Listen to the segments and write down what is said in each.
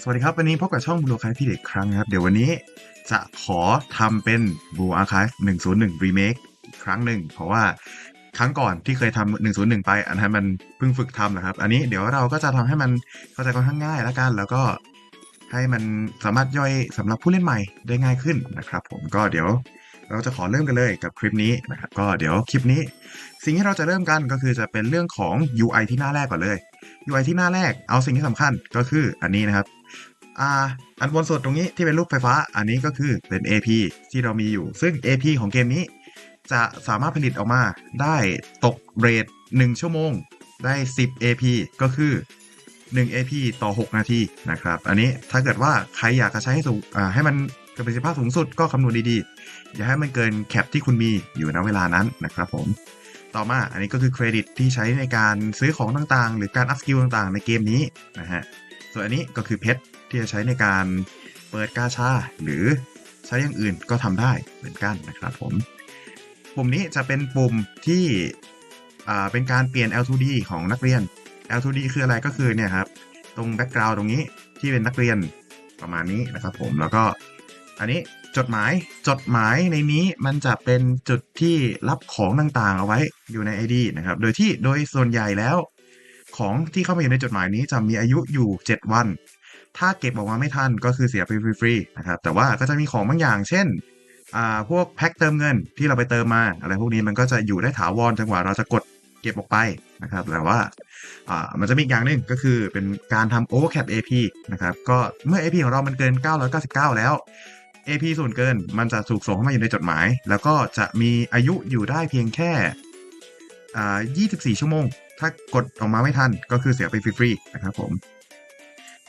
สวัสดีครับวันนี้พบกับช่อง Blue Arcade พี่เด็กครั้งนะครับ เดี๋ยววันนี้จะขอทำเป็น Blue Archive 101 Remake อีกครั้งหนึ่ง เพราะว่าครั้งก่อนที่เคยทำ101ไป อันนั้นมันเพิ่งฝึกทำนะครับ อันนี้เดี๋ยวเราก็จะทำให้มันเข้าใจค่อนข้างง่ายแล้วกัน แล้วก็ให้มันสามารถย่อยสำหรับผู้เล่นใหม่ได้ง่ายขึ้นนะครับ ผมก็เดี๋ยวเราจะขอเริ่มกันเลยกับคลิปนี้นะครับ ก็เดี๋ยวคลิปนี้ สิ่งที่เราจะเริ่มกันก็คือจะเป็นเรื่องของ UI ที่หน้าแรกก่อนเลย UI ที่หน้าแรกเอาสิ่งที่สำคัญก็คืออันนี้นะครับอ่าอันบนสุดตรงนี้ที่เป็นรูปไฟฟ้าอันนี้ก็คือเป็น AP ที่เรามีอยู่ ซึ่ง AP ของเกมนี้ จะสามารถผลิตออกมาได้ตกเรท1 ชั่วโมง ได้ 10 AP ก็คือ 1 AP ต่อ 6 นาทีนะครับ อันนี้ถ้าเกิดว่าใครอยากจะใช้ให้สูงให้มันประสิทธิภาพสูงสุดก็คำนวณดีๆ อย่าให้มันเกินแคปที่คุณมีอยู่ณเวลานั้นนะครับผม ต่อมาอันนี้ก็คือเครดิตที่ใช้ในการซื้อของต่างๆ หรือการอัพสกิลต่างๆ ในเกมนี้นะฮะ ส่วนอันนี้ก็คือเพชรที่จะใช้ในการเปิดกาชาหรือใช้อย่างอื่นก็ทำได้เหมือนกันนะครับผม ปุ่มนี้จะเป็นปุ่มที่อ่าเป็นการเปลี่ยน L2D ของนักเรียน L2D คืออะไรก็คือเนี่ยครับตรงแบ็กกราวด์ตรงนี้ที่เป็นนักเรียนประมาณนี้นะครับผมแล้วก็อันนี้ จดหมาย จดหมายในนี้มันจะเป็นจุดที่รับของต่างๆ เอาไว้อยู่ใน ID นะครับ โดยที่โดยส่วนใหญ่แล้ว ของที่เข้ามาอยู่ในจดหมายนี้จะมีอายุอยู่ 7 วัน ถ้าเก็บออกมาไม่ทันก็คือเสียไปฟรีๆนะครับ แต่ว่าก็จะมีของบางอย่าง เช่นพวกแพ็คเติมเงินที่เราไปเติมมา อะไรพวกนี้มันก็จะอยู่ได้ถาวรจนกว่าเราจะกดเก็บออกไปนะครับ แต่ว่ามันจะมีอีกอย่างหนึ่งก็คือเป็นการทำ overcap AP นะครับ ก็เมื่อ AP ของเรามันเกิน 999 แล้ว AP ส่วนเกิน มันจะถูกส่งเข้ามาอยู่ในจดหมาย แล้วก็จะมีอายุอยู่ได้เพียงแค่อ่า24 ชั่วโมง ถ้ากดออกมาไม่ทันก็คือเสียไปฟรีๆนะครับผม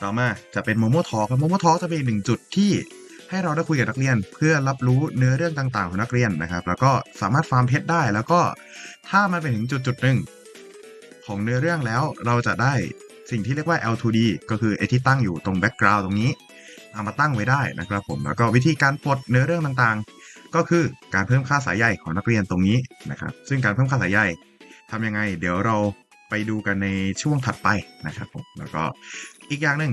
ต่อมาจะเป็นโมโมทอครับโมโมทอจะเป็นอีกหนึ่งจุดที่ให้เราได้คุยกับนักเรียนเพื่อรับรู้เนื้อเรื่องต่างๆ ของนักเรียนนะครับ แล้วก็สามารถฟาร์มเพชรได้ แล้วก็ถ้ามันไปถึงจุดจุดหนึ่งของเนื้อเรื่องแล้วเราจะได้สิ่งที่เรียกว่า L2D ก็คือไอที่ตั้งอยู่ตรงแบ็กกราวด์ตรงนี้ เอามาตั้งไว้ได้นะครับผมแล้วก็วิธีการปลดเนื้อเรื่องต่างๆ ก็คือการเพิ่มค่าสายใยของนักเรียนตรงนี้นะครับ ซึ่งการเพิ่มค่าสายใยทำยังไง เดี๋ยวเราไปดูกันในช่วงถัดไปนะครับผมแล้วก็อีกอย่างหนึ่ง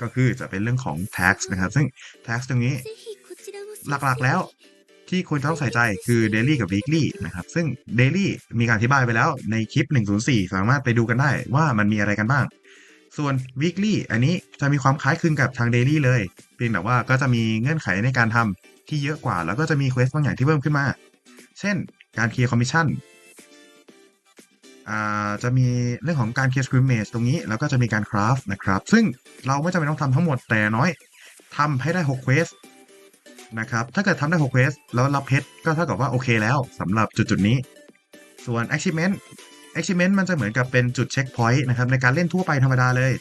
ก็คือจะเป็นเรื่องของ tax นะครับ ซึ่ง tax ตรงนี้หลักๆแล้วที่ควรต้องใส่ใจคือ daily กับ weekly นะครับ ซึ่ง daily มีการอธิบายไปแล้วในคลิป 104 สามารถไปดูกันได้ว่ามันมีอะไรกันบ้าง ส่วน weekly อันนี้จะมีความคล้ายคลึงกับทาง daily เลย เพียงแต่ว่าก็จะมีเงื่อนไขในการทำที่เยอะกว่า แล้วก็จะมีเควสบางอย่างที่เพิ่มขึ้นมา เช่น การเคลียร์คอมมิชชั่นจะมีเรื่องของการเคลียร์สคริมเมจตรงนี้ แล้วก็จะมีการคราฟนะครับ ซึ่งเราไม่จำเป็นต้องทำทั้งหมดแต่น้อยทำให้ได้6เควสนะครับ ถ้าเกิดทำได้6เควสแล้วรับเพชรก็เท่ากับว่าโอเคแล้วสำหรับจุดจุดๆนี้ ส่วน achievement achievement มันจะเหมือนกับเป็นจุดเช็คพอยต์นะครับในการเล่นทั่วไปธรรมดาเลย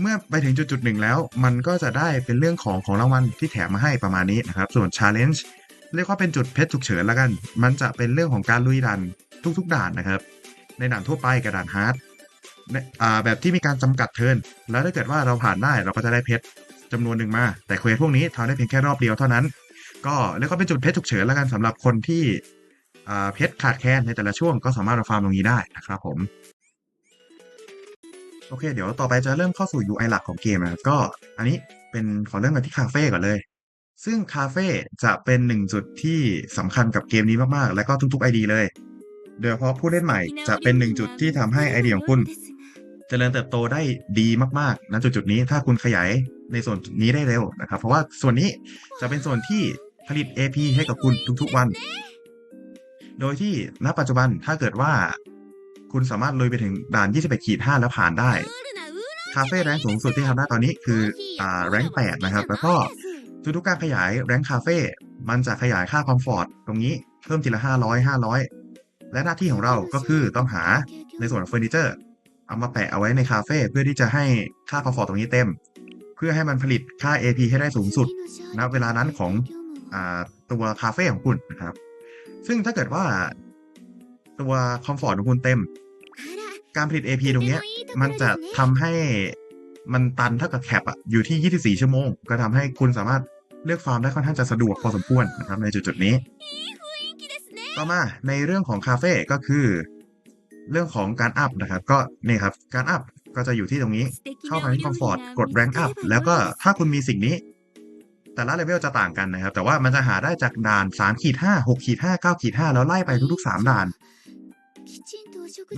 เมื่อไปถึงจุดจุดหนึ่งแล้ว มันก็จะได้เป็นเรื่องของของรางวัลที่แถมมาให้ประมาณนี้นะครับ ส่วน challenge เรียกว่าเป็นจุดเพชรฉุกเฉินแล้วกัน มันจะเป็นเรื่องของการลุยดันทุกๆด่านนะครับ ในด่านทั่วไปกับด่านฮาร์ดแบบที่มีการจำกัดเทิร์นแล้วถ้าเกิดว่าเราผ่านได้เราก็จะได้เพชรจำนวนหนึ่งมา แต่เควสพวกนี้ทำได้เพียงแค่รอบเดียวเท่านั้น ก็เรียกว่าเป็นจุดเพชรฉุกเฉินแล้วกันสำหรับคนที่ เพชรขาดแคลนในแต่ละช่วงก็สามารถมาฟาร์มตรงนี้ได้นะครับผมโอเค เดี๋ยวต่อไปจะเริ่มเข้าสู่ UI หลักของเกมนะครับก็อันนี้เป็นขอเริ่มกันที่คาเฟ่ก่อนเลย ซึ่งคาเฟ่จะเป็นหนึ่งจุดที่สำคัญกับเกมนี้มากๆ และก็ทุกๆ ID เลย โดยเฉพาะผู้เล่นใหม่จะเป็นหนึ่งจุดที่ทำให้ไอเดียของคุณเจริญเติบโตได้ดีมากๆณจุดจุดนี้ถ้าคุณขยายในส่วนนี้ได้เร็วนะครับ เพราะว่าส่วนนี้จะเป็นส่วนที่ผลิต AP ให้กับคุณทุกๆวัน โดยที่ณปัจจุบันถ้าเกิดว่า คุณสามารถลุยไปถึงด่าน 21ขีด5แล้วผ่านได้ คาเฟ่แรงสูงสุดที่ทำได้ตอนนี้คืออ่าแรง8นะครับ แล้วก็ทุกๆการขยายแรงคาเฟ่มันจะขยายค่าคอมฟอร์ตตรงนี้เพิ่มทีละ 500 500 และหน้าที่ของเราก็คือต้องหาในส่วนของเฟอร์นิเจอร์เอามาแปะเอาไว้ในคาเฟ่เพื่อที่จะให้ค่าคอมฟอร์ตตรงนี้เต็ม เพื่อให้มันผลิตค่า AP ให้ได้สูงสุดณเวลานั้นของอตัวคาเฟ่ของคุณนะครับ ซึ่งถ้าเกิดว่า ตัวคอมฟอร์ตของคุณเต็ม การผลิต AP ตรงเนี้ย มันจะทำให้มันตันเท่ากับแคปอะอยู่ที่ 24 ชั่วโมง ก็ทำให้คุณสามารถเลือกฟาร์มได้ค่อนข้างจะสะดวกพอสมควรนะครับในจุดๆนี้ ต่อมาในเรื่องของคาเฟ่ก็คือ เรื่องของการอัพนะครับ ก็นี่ครับการอัพก็จะอยู่ที่ตรงนี้ เข้าไปที่คอมฟอร์ตกดแรงอัพแล้วก็ถ้าคุณมีสิ่งนี้ แต่ละเลเวลจะต่างกันนะครับ แต่ว่ามันจะหาได้จากด่าน3ขีด5 6ขีด5 9ขีด5แล้วไล่ไปทุกๆ 3 ด่าน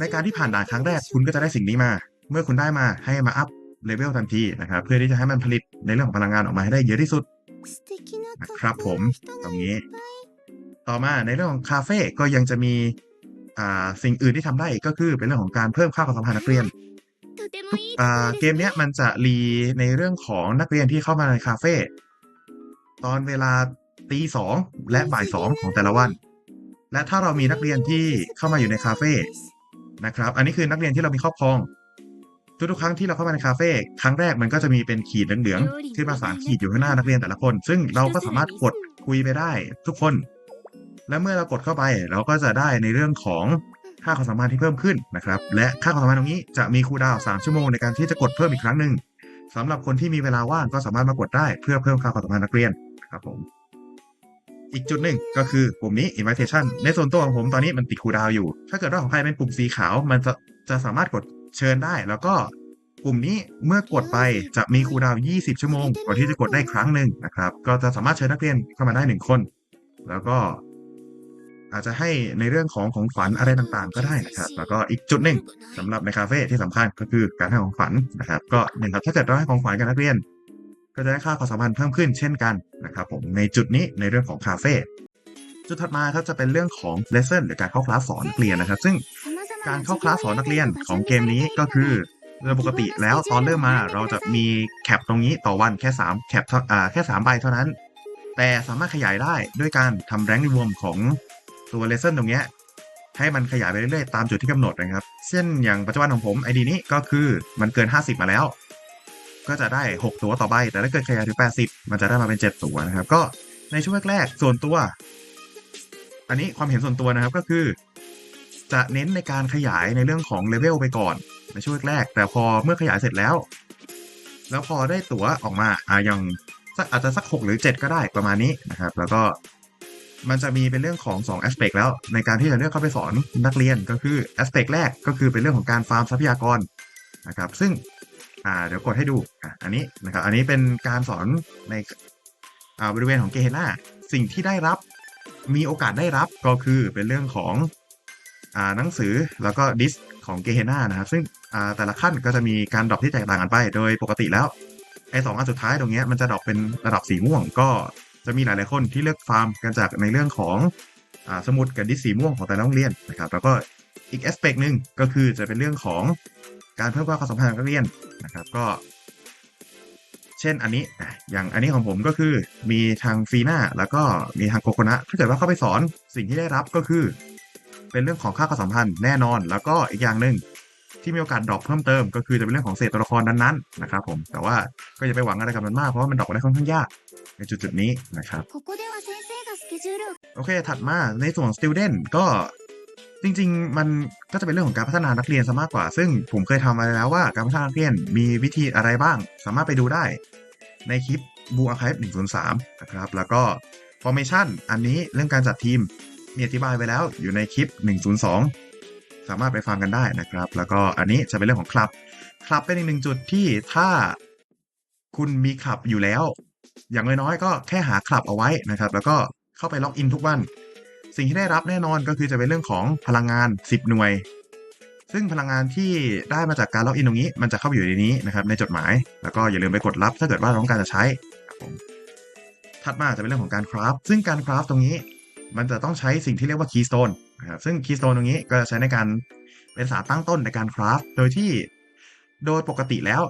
ในการที่ผ่านด่านครั้งแรกคุณก็จะได้สิ่งนี้มา เมื่อคุณได้มาให้มาอัพเลเวลทันทีนะครับ เพื่อที่จะให้มันผลิตในเรื่องของพลังงานออกมาให้ได้เยอะที่สุดครับผมตรงนี้ ต่อมาในเรื่องของคาเฟ่ก็ยังจะมีสิ่งอื่นที่ทำได้ก็คือเป็นเรื่องของการเพิ่มค่าความสัมพันธ์นักเรียนเกมนี้มันจะรีในเรื่องของนักเรียนที่เข้ามาในคาเฟ่ ตอนเวลาตีสองและบ่ายสองของแต่ละวัน และถ้าเรามีนักเรียนที่เข้ามาอยู่ในคาเฟ่นะครับ อันนี้คือนักเรียนที่เรามีครอบครอง ทุกๆครั้งที่เราเข้ามาในคาเฟ่ครั้งแรกมันก็จะมีเป็นขีดเหลืองๆขึ้นมาสาขีดอยู่ข้างหน้านักเรียนแต่ละคน ซึ่งเราก็สามารถกดคุยไปได้ ทุกคน และเมื่อเรากดเข้าไปเราก็จะได้ในเรื่องของค่าความสามารถที่เพิ่มขึ้นนะครับ และค่าความสามารถตรงนี้จะมีคูดาว 3 ชั่วโมงในการที่จะกดเพิ่มอีกครั้งหนึ่งสำหรับคนที่มีเวลาว่างก็สามารถมากดได้เพื่อเพิ่มค่าความสามารถนักเรียน ครับผม อีกจุดหนึ่งก็คือปุ่มนี้ invitation ในส่วนตัวของผมตอนนี้มันติดคูดาวอยู่ ถ้าเกิดว่าของใครเป็นปุ่มสีขาว มันจะจะสามารถกดเชิญได้ แล้วก็ปุ่มนี้เมื่อกดไปจะมีคูดาว 20 ชั่วโมงก่อนที่จะกดได้ครั้งหนึ่งนะครับ ก็จะสามารถเชิญนักเรียนเข้ามาได้หนึ่งคน แล้วก็อาจจะให้ในเรื่องของของฝันอะไรต่างๆ ก็ได้นะครับ แล้วก็อีกจุดหนึ่งสำหรับในคาเฟ่ที่สำคัญก็คือการให้ของฝันนะครับ ก็หนึ่งครับถ้าเกิดเราให้ของฝันกับนักเรียน ก็จะได้ค่าความสัมพันธ์เพิ่มขึ้นเช่นกันนะครับผมในจุดนี้ในเรื่องของคาเฟ่จุดถัดมาครับจะเป็นเรื่องของ lesson หรือการเข้าคลาสสอนนักเรียนนะครับ ซึ่งการเข้าคลาสสอนนักเรียนของเกมนี้ก็คือโดยปกติแล้วตอนเริ่มมาเราจะมีแคปตรงนี้ต่อวันแค่3แคปเท่าอ่าแค่3ใบเท่านั้น แต่สามารถขยายได้ด้วยการทำแรงรวมของตัวเลเซนตรงนี้ให้มันขยายไปเรื่อยๆ ตามจุดที่กำหนดนะครับ เช่นอย่างปัจจุบันของผม ID นี้ก็คือมันเกิน 50 มาแล้ว ก็จะได้ 6 ตัวต่อใบ แต่ถ้าเกิดขยายถึง 80 มันจะได้มาเป็น 7 ตัวนะครับ ก็ในช่วงแรกๆส่วนตัว อันนี้ความเห็นส่วนตัวนะครับก็คือ จะเน้นในการขยายในเรื่องของเลเวลไปก่อน ในช่วงแรก แต่พอเมื่อขยายเสร็จแล้ว แล้วพอได้ตั๋วออกมาอะอย่างสักอาจจะสัก 6 หรือ 7 ก็ได้ประมาณนี้นะครับ แล้วก็มันจะมีเป็นเรื่องของ2 aspect แล้ว ในการที่จะเลือกเข้าไปสอนนักเรียนก็คือ aspect แรกก็คือเป็นเรื่องของการฟาร์มทรัพยากรนะครับ ซึ่ง อ่าเดี๋ยวกดให้ดูอะอันนี้นะครับอันนี้เป็นการสอนในอ่าบริเวณของเกเฮน่าสิ่งที่ได้รับมีโอกาสได้รับก็คือเป็นเรื่องของอ่าหนังสือแล้วก็ดิสของเกเฮน่านะครับซึ่งอ่าแต่ละขั้นก็จะมีการดรอปที่แตกต่างกันไป โดยปกติแล้วไอ้สองอันสุดท้ายตรงเนี้ยมันจะดรอปเป็นระดับสีม่วงก็จะมีหลายๆคนที่เลือกฟาร์มกันจากในเรื่องของอ่าสมุดกับดิสสีม่วงของแต่ละโรงเรียนนะครับแล้วก็อีกแอสเปกหนึ่งก็คือจะเป็นเรื่องของการเพิ่มความสัมพันธ์กับนักเรียน นะครับก็ เช่นอันนี้อย่างอันนี้ของผมก็คือมีทางฟีน่าแล้วก็มีทางโกโกนะถ้าเกิดว่าเข้าไปสอนสิ่งที่ได้รับก็คือ เป็นเรื่องของค่าความสัมพันธ์แน่นอน แล้วก็อีกอย่างหนึ่งที่มีโอกาสดรอปเพิ่มเติมก็คือจะเป็นเรื่องของเศษตัวละครนั้นๆนะครับผมแต่ว่าก็อย่าไปหวังอะไรกับมันมากเพราะว่ามันดรอปได้ค่อนข้างยากในจุดๆนี้นะครับโอเคถัดมาในส่วนของ student ก็ จริง ๆ มันก็จะเป็นเรื่องของการพัฒนานักเรียนซะมากกว่า ซึ่งผมเคยทำมาแล้วว่าการพัฒนานักเรียนมีวิธีอะไรบ้าง สามารถไปดูได้ ในคลิป b ู a r c h i v e 103นะครับ แล้วก็ formation อันนี้เรื่องการจัดทีมมีอธิบายไว้แล้วอยู่ในคลิป 102 สามารถไปฟังกันได้นะครับ แล้วก็อันนี้จะเป็นเรื่องของคลับ คลับเป็นอีกหนึ่งจุดที่ถ้าคุณมีคลับอยู่แล้ว อย่างน้อยๆก็แค่หาคลับเอาไว้นะครับ แล้วก็เข้าไปล็อกอินทุกวัน สิ่งที่ได้รับแน่นอนก็คือจะเป็นเรื่องของพลังงาน 10 หน่วย ซึ่งพลังงานที่ได้มาจากการล็อกอินตรงนี้ มันจะเข้าไปอยู่ในนี้นะครับในจดหมาย แล้วก็อย่าลืมไปกดรับ ถ้าเกิดว่าเราต้องการจะใช้ถัดมาจะเป็นเรื่องของการคราฟซึ่งการคราฟตรงนี้ มันจะต้องใช้สิ่งที่เรียกว่าคีย์สโตนนะครับซึ่งคีย์สโตนตรงนี้ก็จะใช้ในการเป็นสารตั้งต้นในการคราฟโดยที่โดยปกติแล้ว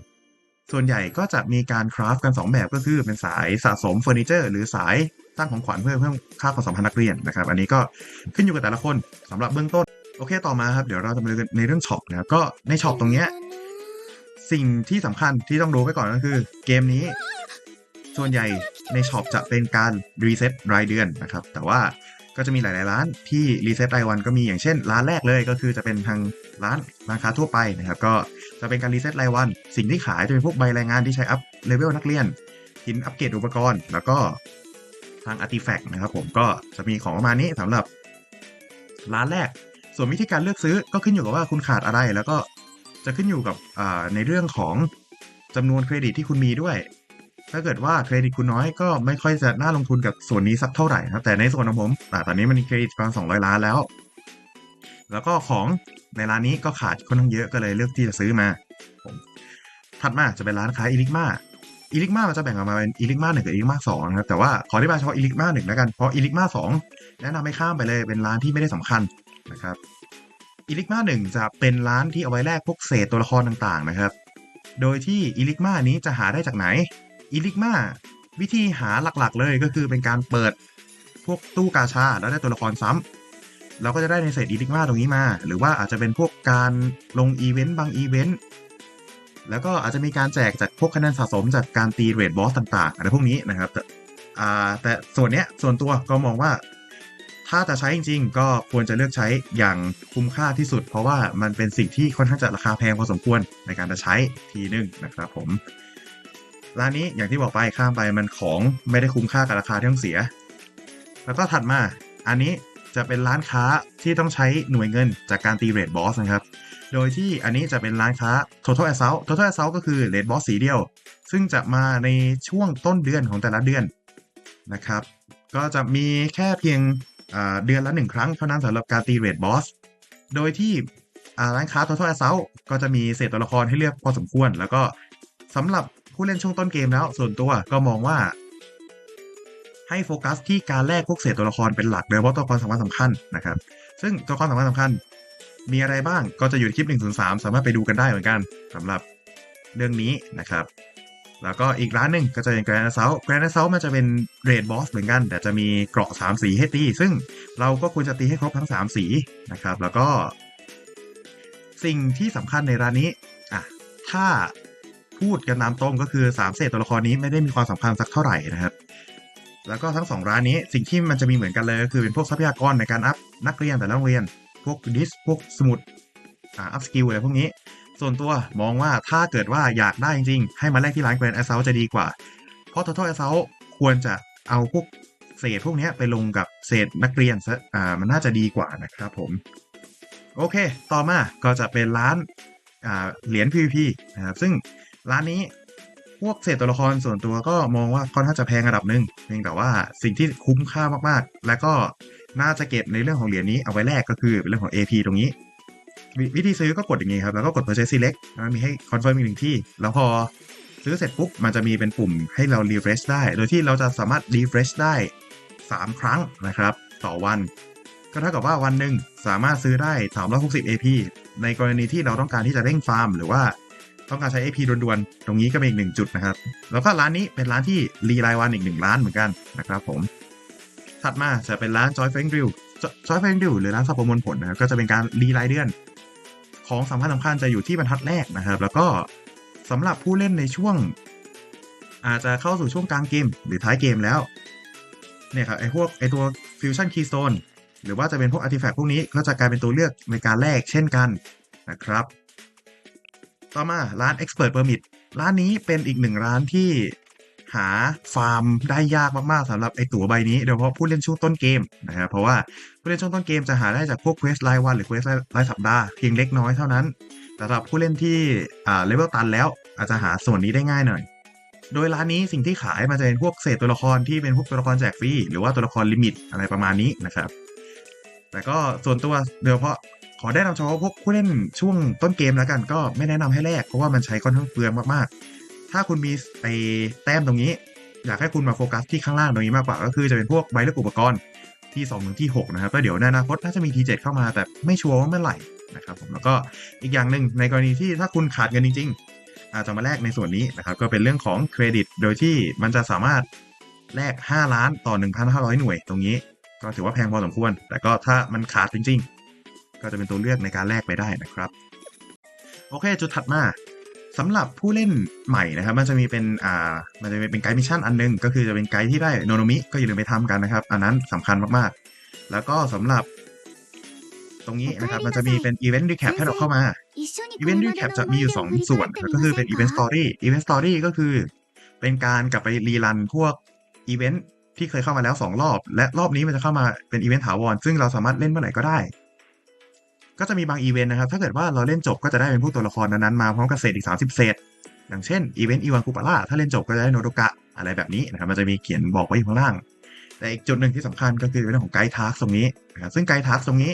ส่วนใหญ่ก็จะมีการคราฟกัน 2 แบบก็คือเป็นสายสะสมเฟอร์นิเจอร์หรือสาย สร้างของขวัญเพื่อเพิ่มค่าความสัมพันธ์นักเรียนนะครับ อันนี้ก็ขึ้นอยู่กับแต่ละคนสำหรับเบื้องต้น โอเคต่อมาครับ เดี๋ยวเราจะมาดูในเรื่องช็อปนะครับก็ในช็อปตรงเนี้ยสิ่งที่สำคัญที่ต้องรู้ไว้ก่อนก็คือ เกมนี้ ส่วนใหญ่ในช็อปจะเป็นการรีเซ็ตรายเดือนนะครับ แต่ว่าก็จะมีหลาย ๆ ร้านที่รีเซ็ตรายวันก็มีอย่างเช่น ร้านแรกเลยก็คือจะเป็นทางร้านร้านค้าทั่วไปนะครับ ก็จะเป็นการรีเซ็ตรายวัน สิ่งที่ขายจะเป็นพวกใบรายงานที่ใช้อัพเลเวลนักเรียนหินอัปเกรดอุปกรณ์ แล้วก็างอาร์ติแฟกต์นะครับผมก็จะมีของประมาณนี้สำหรับร้านแรก ส่วนวิธีการเลือกซื้อก็ขึ้นอยู่กับว่าคุณขาดอะไร แล้วก็จะขึ้นอยู่กับในเรื่องของจำนวนเครดิตที่คุณมีด้วย ถ้าเกิดว่าเครดิตคุณน้อยก็ไม่ค่อยจะน่าลงทุนกับส่วนนี้สักเท่าไหร่นะแต่ในส่วนของผมอ่ตอนนี้มันมีเครดิตประมาณ200ล้านแล้ว แล้วก็ของในร้านนี้ก็ขาดค่อนข้างเยอะก็เลยเลือกที่จะซื้อมาผมถัดมาจะเป็นร้านค้าอีลิกมา อีลิกมามันจะแบ่งออกมาเป็นอีลิกมาหนึ่งกับอีลิกมาสองนะครับแต่ว่าขออธิบายเฉพาะอีลิกมาหนึ่งแล้วกันเพราะอีลิกมาสองแนะนำให้ข้ามไปเลยเป็นร้านที่ไม่ได้สำคัญนะครับอีลิกมาหนึ่งจะเป็นร้านที่เอาไว้แลกพวกเศษตัวละครต่างๆนะครับ โดยที่อีลิกมานี้จะหาได้จากไหนอีลิกมาวิธีหาหลักๆ เลยก็คือเป็นการเปิดพวกตู้กาชาแล้วได้ตัวละครซ้ำเราก็จะได้ในเศษอีลิกมาตรงนี้มา หรือว่าอาจจะเป็นพวกการลงอีเวนต์บางอีเวนต์ แล้วก็อาจจะมีการแจกจากพวกคะแนนสะสมจากการตีเรดบอสต่างๆอะไรพวกนี้นะครับแต่ส่วนเนี้ยส่วนตัวก็มองว่าถ้าจะใช้จริงๆ ก็ควรจะเลือกใช้อย่างคุ้มค่าที่สุด เพราะว่ามันเป็นสิ่งที่ค่อนข้างจะราคาแพงพอสมควรในการจะใช้ทีนึงนะครับผมร้านนี้อย่างที่บอกไปข้ามไปมันของไม่ได้คุ้มค่ากับราคาที่ต้องเสีย แล้วก็ถัดมา อันนี้จะเป็นร้านค้าที่ต้องใช้หน่วยเงินจากการตีเรดบอสนะครับ โดยที่อันนี้จะเป็นร้านค้า Total Assault Total Assault ก็คือเรดบอสสีเดียว ซึ่งจะมาในช่วงต้นเดือนของแต่ละเดือนนะครับ ก็จะมีแค่เพียงเดือนละหนึ่งครั้งเท่านั้นสำหรับการตีเรดบอส โดยที่ร้านค้า Total Assault ก็จะมีเศษตัวละครให้เลือกพอสมควร แล้วก็สำหรับผู้เล่นช่วงต้นเกมแล้ว ส่วนตัวก็มองว่า ให้โฟกัสที่การแลกพวกเศษตัวละครเป็นหลักโดยเฉพาะตัวละครสำคัญสำคัญนะครับ ซึ่งตัวละครสำคัญสำคัญ มีอะไรบ้างก็จะอยู่ในคลิป 103 สามารถไปดูกันได้เหมือนกันสำหรับเรื่องนี้นะครับ แล้วก็อีกร้านหนึ่งก็จะเป็น Grand Assault Grand Assault มันจะเป็นเรดบอสเหมือนกัน แต่จะมีเกราะ3 สีให้ตี ซึ่งเราก็ควรจะตีให้ครบทั้ง 3 สีนะครับ แล้วก็ สิ่งที่สำคัญในร้านนี้อะถ้าพูดกันตามตรงก็คือ3เศษตัวละครนี้ไม่ได้มีความสำคัญสักเท่าไหร่นะครับแล้วก็ทั้งสองร้านนี้สิ่งที่มันจะมีเหมือนกันเลยก็คือเป็นพวกทรัพยากรในการอัพนักเรียนแต่ละโรงเรียน วกดิสพวกสมุดอ่าอัพสกิลอะไรพวกนี้ ส่วนตัวมองว่าถ้าเกิดว่าอยากได้จริงๆ ให้มาแลกที่ร้าน Grand Assault จะดีกว่า เพราะ Total Assault ควรจะเอาพวกเศษพวกนี้ไปลงกับเศษนักเรียนซะอ่ามันน่าจะดีกว่านะครับผม โอเค ต่อมาก็จะเป็นร้านอ่าเหรียญ PVP นะครับซึ่งร้านนี้พวกเศษตัวละครส่วนตัวก็มองว่าค่อนข้างจะแพงระดับหนึ่งเพียงแต่ว่าสิ่งที่คุ้มค่ามากๆ และก็ น่าจะเก็บในเรื่องของเหรียญนี้เอาไว้แลกก็คือเป็นเรื่องของ AP ตรงนี้ววิธีซื้อก็กดอย่างนี้ครับ แล้วก็กด purchase select แล้วมีให้ confirm อีกหนึ่งที่ แล้วพอซื้อเสร็จปุ๊บ มันจะมีเป็นปุ่มให้เรา refresh ได้ โดยที่เราจะสามารถ refresh ได้ 3 ครั้งนะครับ ต่อวัน ก็เท่ากับว่าวันหนึ่งสามารถซื้อได้ 360 AP ในกรณีที่เราต้องการที่จะเร่งฟาร์ม หรือว่าต้องการใช้ AP ด่วนๆ ตรงนี้ก็เป็นอีกหนึ่งจุดนะครับ แล้วก็ร้านนี้เป็นร้านที่รีรายวันอีกหนึ่งร้านเหมือนกันนะครับผม ถัดมาจะเป็นร้าน Joy f r a n k Grill Joy f r a n k Grill หรือร้านสับประมวลผลนะครับก็จะเป็นการรีรายเดือน ของสำคัญสำคัญจะอยู่ที่บรรทัดแรกนะครับ แล้วก็สำหรับผู้เล่นในช่วง อาจจะเข้าสู่ช่วงกลางเกม หรือท้ายเกมแล้วเนี่ยครับไอพวกไอตัว Fusion Keystone หรือว่าจะเป็นพวก Artifact พวกนี้ก็จะกลายเป็นตัวเลือกในการแลกเช่นกันนะครับ ต่อมาร้าน Expert Permit ร้านนี้เป็นอีกหนึ่งร้านที่ หาฟาร์มได้ยากมากๆสำหรับไอตั๋วใบนี้โดยเฉพาะผู้เล่นช่วงต้นเกมนะครับเพราะว่าผู้เล่นช่วงต้นเกมจะหาได้จากพวกเควสรายวันหรือเควสรายสัปดาห์เพียงเล็กน้อยเท่านั้นสำหรับผู้เล่นที่อ่าเลเวลตันแล้วอาจจะหาส่วนนี้ได้ง่ายหน่อย โดยร้านนี้สิ่งที่ขายมันจะเป็นพวกเศษตัวละครที่เป็นพวกตัวละครแจกฟรีหรือว่าตัวละครลิมิตอะไรประมาณนี้นะครับ แต่ก็ส่วนตัวโดยเฉพาะขอแนะนำเฉพาะพวกผู้เล่นช่วงต้นเกมแล้วกันก็ไม่แนะนำให้แลกเพราะว่ามันใช้ค่อนข้างเปลืองมากๆ ถ้าคุณมีไอ้แต้มตรงนี้ อยากให้คุณมาโฟกัสที่ข้างล่างตรงนี้มากกว่า ก็คือจะเป็นพวกใบเลือกอุปกรณ์ที่2ถึงที่6นะครับแล้วเดี๋ยวในอนาคตน่าจะมี T7 เข้ามาแต่ไม่ชัวร์ว่าเมื่อไหร่นะครับผมแล้วก็อีกอย่างหนึ่งในกรณีที่ถ้าคุณขาดเงินจริง ๆ อาจจะมาแลกในส่วนนี้นะครับก็เป็นเรื่องของเครดิต โดยที่มันจะสามารถแลก 5 ล้านต่อ 1,500 หน่วยตรงนี้ ก็ถือว่าแพงพอสมควร แต่ก็ถ้ามันขาดจริง ๆ ก็จะเป็นตัวเลือกในการแลกไปได้นะครับ โอเค จุดถัดมา สำหรับผู้เล่นใหม่นะครับ มันจะมีเป็นอ่ามันจะเป็นไกด์มิชชั่นอันหนึง ก็คือจะเป็นไกด์ที่ได้โนโนมิก็อย่าลืมไปทำกันนะครับ อันนั้นสำคัญมากๆ แล้วก็สำหรับตรงนี้นะครับมันจะมีเป็นอีเวนต์รีแคปให้เราเข้ามาอีเวนต์รีแคปจะมีอยู่ยู่สสอองงส่ส่วน ก็คือเป็นอีเวนต์สตอรี่รี่อีเวนต์สตอรี่ก็คือ เป็นการกลับไปรีรันพวกอีเวนต์ที่เคยเข้ามาแล้ว 2 รอบ และรอบนี้มันจะเข้ามาเป็นอีเวนต์ถาวรซึ่งเราสามารถเล่นเมื่อไหร่ก็ได้ ก็จะมีบางอีเวนต์นะครับ ถ้าเกิดว่าเราเล่นจบก็จะได้เป็นพวกตัวละครนั้นๆมาพร้อมกับเศษอีก 30 เศษ อย่างเช่นอีเวนต์อีวานคูปาร่าถ้าเล่นจบก็จะได้โนโดกะอะไรแบบนี้นะครับ มันจะมีเขียนบอกไว้อยู่ข้างล่าง แต่อีกจุดหนึ่งที่สำคัญก็คือเรื่องของไกด์ทาร์กตรงนี้นะครับซึ่งไกด์ทาร์กตรงนี้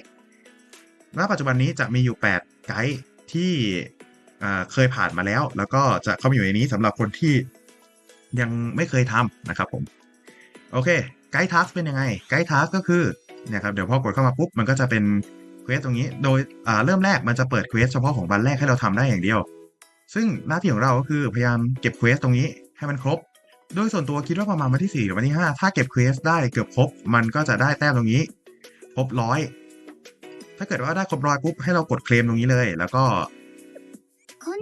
ณ ปัจจุบันนี้จะมีอยู่ 8 ไกด์ที่เคยผ่านมาแล้ว แล้วก็จะเข้ามาอยู่ในนี้สำหรับคนที่ยังไม่เคยทำนะครับผม โอเค ไกด์ทัสเป็นยังไง ไกด์ทัสก็คือเนี่ยครับ เดี๋ยวพอกดเข้ามาปุ๊บ มันก็จะเป็น เควสตรงนี้ โดยเริ่มแรกมันจะเปิดเควสเฉพาะของวันแรกให้เราทำได้อย่างเดียว ซึ่งหน้าที่ของเราก็คือพยายามเก็บเควสตรงนี้ให้มันครบ โดยส่วนตัวคิดว่าประมาณวันที่ 4 หรือวันที่ 5 ถ้าเก็บเควสได้เกือบครบ มันก็จะได้แต้มตรงนี้ ครบร้อย ถ้าเกิดว่าได้ครบร้อยปุ๊บให้เรากดเคลมตรงนี้เลย แล้วก็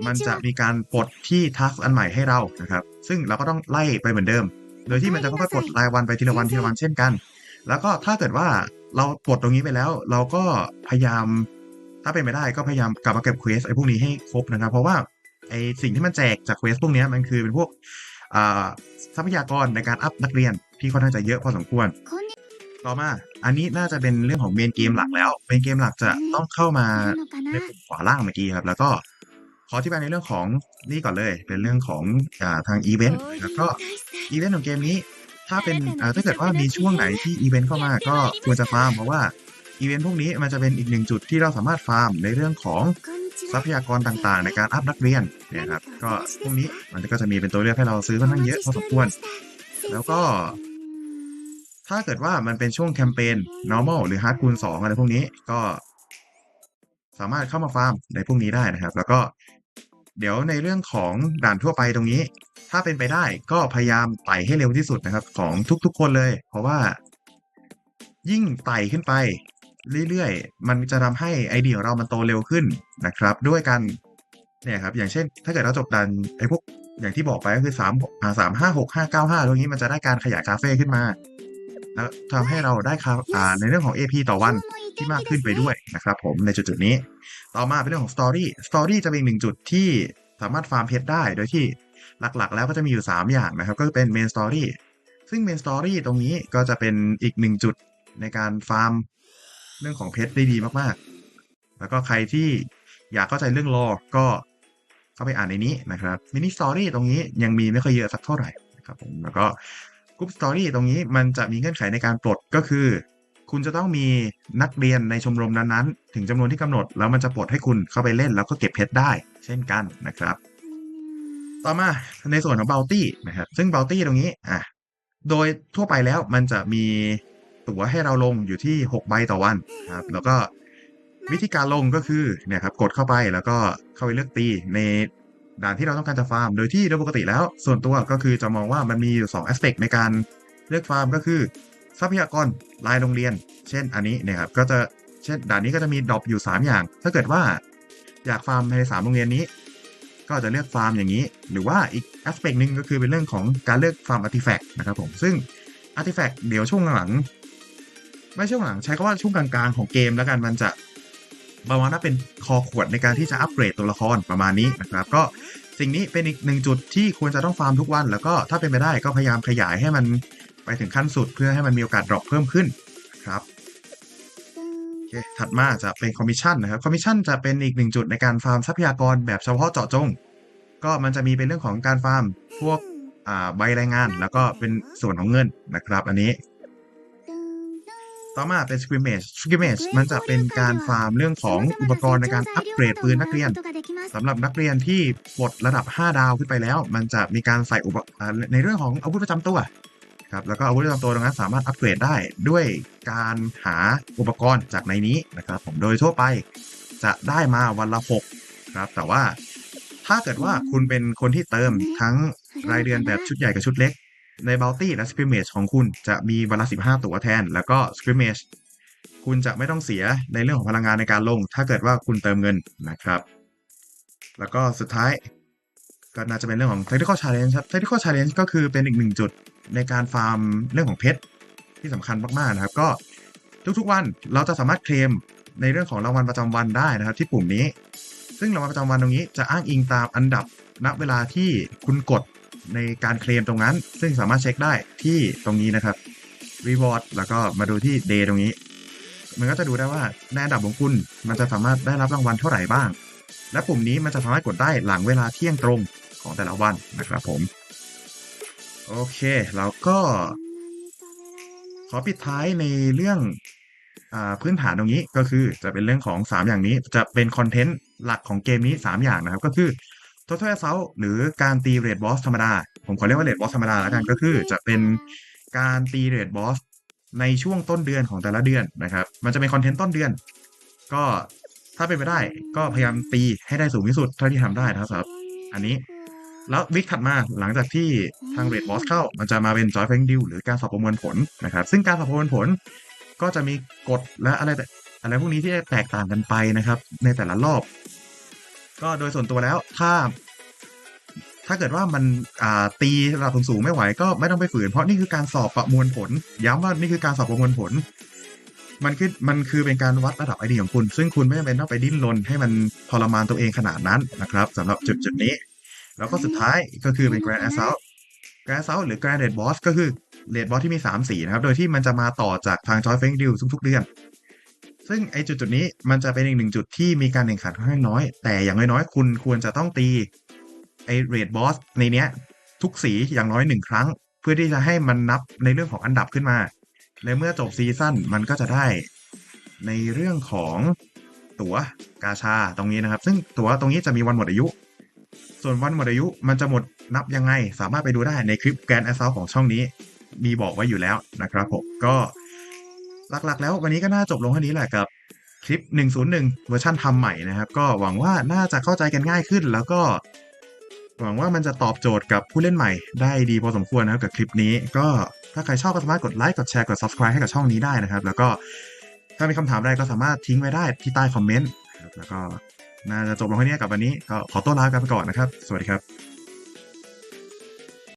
มันจะมีการปลดที่ทักอันใหม่ให้เรานะครับ ซึ่งเราก็ต้องไล่ไปเหมือนเดิม โดยที่มันจะค่อยๆปลดรายวันไปทีละวันทีละวันเช่นกัน แล้วก็ถ้าเกิดว่า เราปลดตรงนี้ไปแล้ว เราก็พยายาม ถ้าเป็นไปได้ก็พยายามกลับมาเก็บเควสไอ้พวกนี้ให้ครบนะครับ เพราะว่าไอ้สิ่งที่มันแจกจากเควสพวกนี้มันคือเป็นพวกทรัพยากรในการอัพนักเรียนที่ค่อนข้างจะเยอะพอสมควร ต่อมา อันนี้น่าจะเป็นเรื่องของเมนเกมหลักแล้ว เมนเกมหลักจะต้องเข้ามาในปุ่มขวาล่างเมื่อกี้ครับ แล้วก็ขออธิบายในเรื่องของนี่ก่อนเลย เป็นเรื่องของอทางอีเวนต์แล้วก็อีเวนต์ของเกมนี้ ถ้าเป็นอ่าถ้าเกิดว่ามีช่วงไหนที่อีเวนต์เข้ามาก็ควรจะฟาร์มเพราะว่าอีเวนต์พวกนี้มันจะเป็นอีกหนึ่งจุดที่เราสามารถฟาร์มในเรื่องของทรัพยากรต่างๆ ในการอัพนักเรียนเนี่ยครับก็พวกนี้มันก็จะมีเป็นตัวเลือกให้เราซื้อค่อนข้างเยอะพอสมควร แล้วก็ ถ้าเกิดว่ามันเป็นช่วงแคมเปญ normal หรือ hard คูณ2อะไรพวกนี้ก็สามารถเข้ามาฟาร์มในพวกนี้ได้นะครับ แล้วก็ เดี๋ยวในเรื่องของด่านทั่วไปตรงนี้ ถ้าเป็นไปได้ก็พยายามไต่ให้เร็วที่สุดนะครับ ของทุกๆคนเลย เพราะว่า ยิ่งไต่ขึ้นไป เรื่อยๆ มันจะทำให้ไอเดียของเรามันโตเร็วขึ้นนะครับ ด้วยกันเนี่ยครับ อย่างเช่น ถ้าเกิดเราจบดันไอพวกอย่างที่บอกไปก็คือสามสามห้าหกห้าเก้าห้าตรงนี้มันจะได้การขยายคาเฟ่ขึ้นมา แล้วทำให้เราได้คาอ่าในเรื่องของ AP ต่อวันที่มากขึ้นไปด้วยนะครับผมในจุดๆนี้ ต่อมาเป็นเรื่องของ Story Story จะเป็นอีกหนึ่งจุดที่สามารถฟาร์มเพชรได้โดยที่หลักๆ แล้วก็จะมีอยู่ 3 อย่างนะครับ ก็เป็น Main Story ซึ่ง Main Story ตรงนี้ก็จะเป็นอีกหนึ่งจุดในการฟาร์มเรื่องของเพชรได้ดีมากๆ แล้วก็ใครที่อยากเข้าใจเรื่องรอก็เข้าไปอ่านในนี้นะครับ Mini Story ตรงนี้ยังมีไม่ค่อยเยอะสักเท่าไหร่นะครับผมแล้วก็ กรุ๊ปสตอรี่ตรงนี้มันจะมีเงื่อนไขในการปลดก็คือ คุณจะต้องมีนักเรียนในชมรมนั้นๆ ถึงจำนวนที่กำหนด แล้วมันจะปลดให้คุณเข้าไปเล่น แล้วก็เก็บเพชรได้ เช่นกันนะครับ ต่อมาในส่วนของ Bounty นะครับซึ่ง Bounty ตรงนี้อะโดยทั่วไปแล้วมันจะมีตั๋วให้เราลงอยู่ที่ 6 ใบต่อวันครับแล้วก็วิธีการลงก็คือเนี่ยครับกดเข้าไปแล้วก็เข้าไปเลือกตีใน ด่านที่เราต้องการจะฟาร์ม โดยที่โดยปกติแล้ว ส่วนตัวก็คือจะมองว่ามันมีอยู่2 aspect ในการเลือกฟาร์มก็คือ ทรัพยากรรายโรงเรียน เช่นอันนี้นี่ยครับก็จะเช่นด่านนี้ก็จะมีดรอปอยู่ 3 อย่าง ถ้าเกิดว่าอยากฟาร์มใน3โรงเรียนนี้ ก็จะเลือกฟาร์มอย่างนี้ หรือว่าอีก aspect หนึ่งก็คือเป็นเรื่องของการเลือกฟาร์ม artifact นะครับผมซึ่ง artifact เดี๋ยวช่วงหลัง ไม่ช่วงหลังใช้คำว่าช่วงกลางๆของเกมแล้วกันมันจะ ประมาณว่าเป็นคอขวดในการที่จะอัปเกรดตัวละครประมาณนี้นะครับ ก็สิ่งนี้เป็นอีกหนึ่งจุดที่ควรจะต้องฟาร์มทุกวัน แล้วก็ถ้าเป็นไปได้ก็พยายามขยายให้มันไปถึงขั้นสุดเพื่อให้มันมีโอกาสดรอปเพิ่มขึ้นครับโอเคถัดมาจะเป็นคอมมิชชั่นนะครับคอมมิชชั่นจะเป็นอีกหนึ่งจุดในการฟาร์มทรัพยากรแบบเฉพาะเจาะจง ก็มันจะมีเป็นเรื่องของการฟาร์มพวกใบรายงาน แล้วก็เป็นส่วนของเงินนะครับ อันนี้ ต่อมาเป็น scrimmage scrimmage มันจะเป็นการฟาร์มเรื่องของอุปกรณ์ในการอัปเกรดปืนนักเรียนสำหรับนักเรียนที่ปลดระดับ 5 ดาวขึ้นไปแล้ว มันจะมีการใส่อุปอ่าในเรื่องของอาวุธประจำตัวครับแล้วก็อาวุธประจำตัวตรงนั้นสามารถอัปเกรดได้ด้วยการหาอุปกรณ์จากในนี้นะครับผมโดยทั่วไปจะได้มาวันละ 6 ครับ แต่ว่าถ้าเกิดว่าคุณเป็นคนที่เติมทั้งรายเดือนแบบชุดใหญ่กับชุดเล็ก ใน Bounty และ Scrimmage ของคุณจะมีวันละ 15 ตัวแทน แล้วก็ Scrimmage คุณจะไม่ต้องเสียในเรื่องของพลังงานในการลง ถ้าเกิดว่าคุณเติมเงินนะครับ แล้วก็สุดท้ายก็น่าจะเป็นเรื่องของ Technical Challenge ครับ Technical Challenge ก็คือเป็นอีกหนึ่งจุดในการฟาร์มเรื่องของเพชรที่สำคัญมากๆนะครับ ก็ทุกๆวันเราจะสามารถเคลมในเรื่องของรางวัลประจำวันได้นะครับ ที่ปุ่มนี้ ซึ่งรางวัลประจำวันตรงนี้จะอ้างอิงตามอันดับณเวลาที่คุณกด ในการเคลมตรงนั้น ซึ่งสามารถเช็คได้ที่ตรงนี้นะครับ reward แล้วก็มาดูที่ day ตรงนี้ มันก็จะดูได้ว่าในอันดับของคุณ มันจะสามารถได้รับรางวัลเท่าไหร่บ้าง และปุ่มนี้มันจะสามารถกดได้หลังเวลาเที่ยงตรงของแต่ละวันนะครับผมโอเคแล้วก็ ขอปิดท้ายในเรื่องอพื้นฐานตรงนี้ก็คือจะเป็นเรื่องของ 3 อย่างนี้จะเป็นคอนเทนต์หลักของเกมนี้ 3 อย่างนะครับ ก็คือ Total Assault หรือการตีเรดบอสธรรมดา ผมขอเรียกว่าเรดบอสธรรมดาแล้วกันก็คือจะเป็นการตีเรดบอสในช่วงต้นเดือนของแต่ละเดือนนะครับ มันจะเป็นคอนเทนต์ต้นเดือน ก็ถ้าเป็นไปได้ก็พยายามตีให้ได้สูงที่สุดเท่าที่ทำได้นะครับสำหรับ อันนี้แล้ววิกถัดมาหลังจากที่ทางเรดบอสเข้า มันจะมาเป็นจอยเฟงดิวหรือการสอบประมวลผลนะครับ ซึ่งการสอบประมวลผลก็จะมีกฎและอะไรแต่อะไรพวกนี้ที่แตกต่างกันไปนะครับ ในแต่ละรอบ ก็โดยส่วนตัวแล้วถ้า ถ้าเกิดว่ามันอ่าตีระดับสูงไม่ไหวก็ไม่ต้องไปฝืน เพราะนี่คือการสอบประมวลผล ย้ำว่านี่คือการสอบประมวลผล มันคือมันคือเป็นการวัดระดับไอดีของคุณ ซึ่งคุณไม่จำเป็นต้องไปดิ้นรนให้มันทรมานตัวเองขนาดนั้นนะครับสำหรับจุดจุดนี้ แล้วก็สุดท้ายก็คือเป็น Grand Assault Grand Assault หรือ Grand Red Boss ก็คือ Red Boss ที่มี 3 สีนะครับ โดยที่มันจะมาต่อจากทาง Joy f a n k Deal ทุกๆเดือน ซึ่งไอจุดจุดๆนี้มันจะเป็นอีกหนึ่งจุดที่มีการแข่งขันค่อนข้างน้อย แต่อย่างน้อยๆ คุณควรจะต้องตีไอ Red Boss ในเนี้ย ทุกสีอย่างน้อยหนึ่งครั้ง เพื่อที่จะให้มันนับในเรื่องของอันดับขึ้นมา และเมื่อจบซีซั่นมันก็จะได้ ในเรื่องของตั๋วกาชาตรงนี้นะครับ ซึ่งตั๋วตรงนี้จะมีวันหมดอายุ ส่วนวันหมดอายุมันจะหมดนับยังไง สามารถไปดูได้ในคลิปแกน d อ s ซ u ของช่องนี้ มีบอกไว้อยู่แล้วนะครับผมก็ หลักๆ แล้ววันนี้ก็น่าจบลงเท่านี้แหละกับ คลิป 101 เวอร์ชันทำใหม่นะครับ ก็หวังว่าน่าจะเข้าใจกันง่ายขึ้น แล้วก็ หวังว่ามันจะตอบโจทย์กับผู้เล่นใหม่ได้ดีพอสมควรนะครับกับคลิปนี้ ก็ถ้าใครชอบก็สามารถกดไลค์กดแชร์กด subscribe ให้กับช่องนี้ได้นะครับ แล้วก็ถ้ามีคำถามอะไรก็สามารถทิ้งไว้ได้ที่ใต้คอมเมนต์แล้วก็น่าจะจบลงแค่นี้กับวันนี้ก็ขอตัวลากันไปก่อนนะครับ สวัสดีครับ